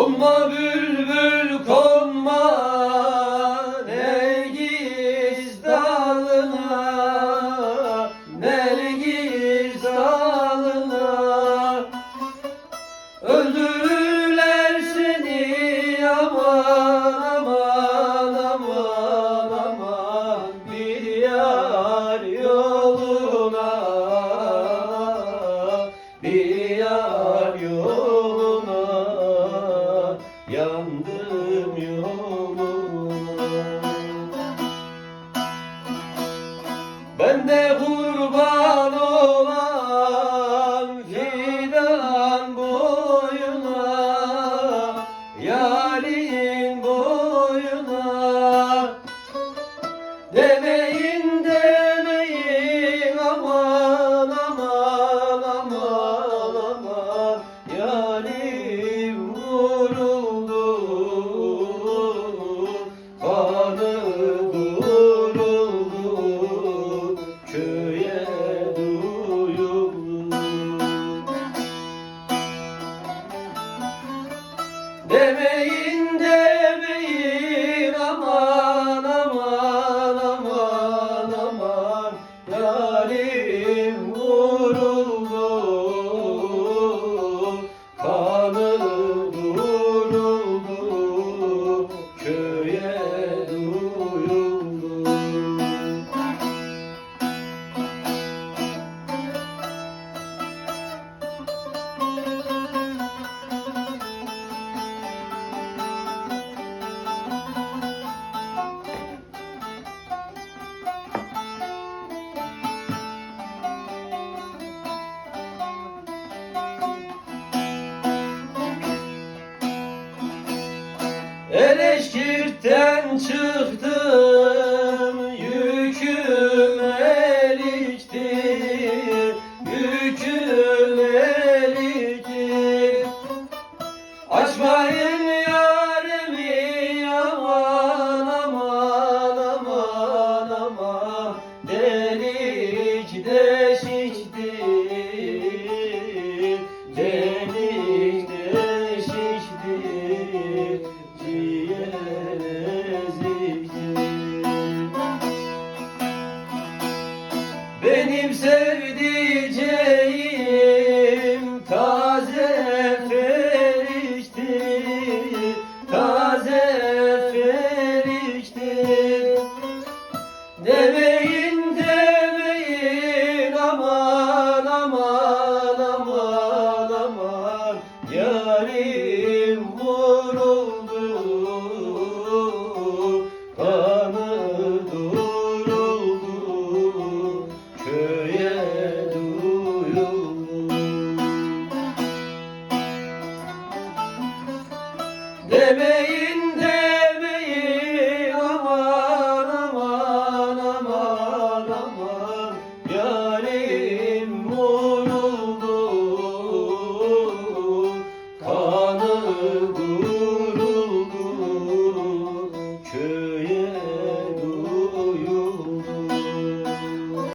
Konma bülbül konma Nergis dalına Nergis dalına. Öldürürler seni aman ben de kurban olan fidan boyuna Yalin boyuna. Demeyin Demeyin Eleşkirtten çıktım Yüküm eliktir Yüküm eliktir Açmayın yarimi aman aman aman aman. Delik deşiktir Benim sevdiceğim taze demeyi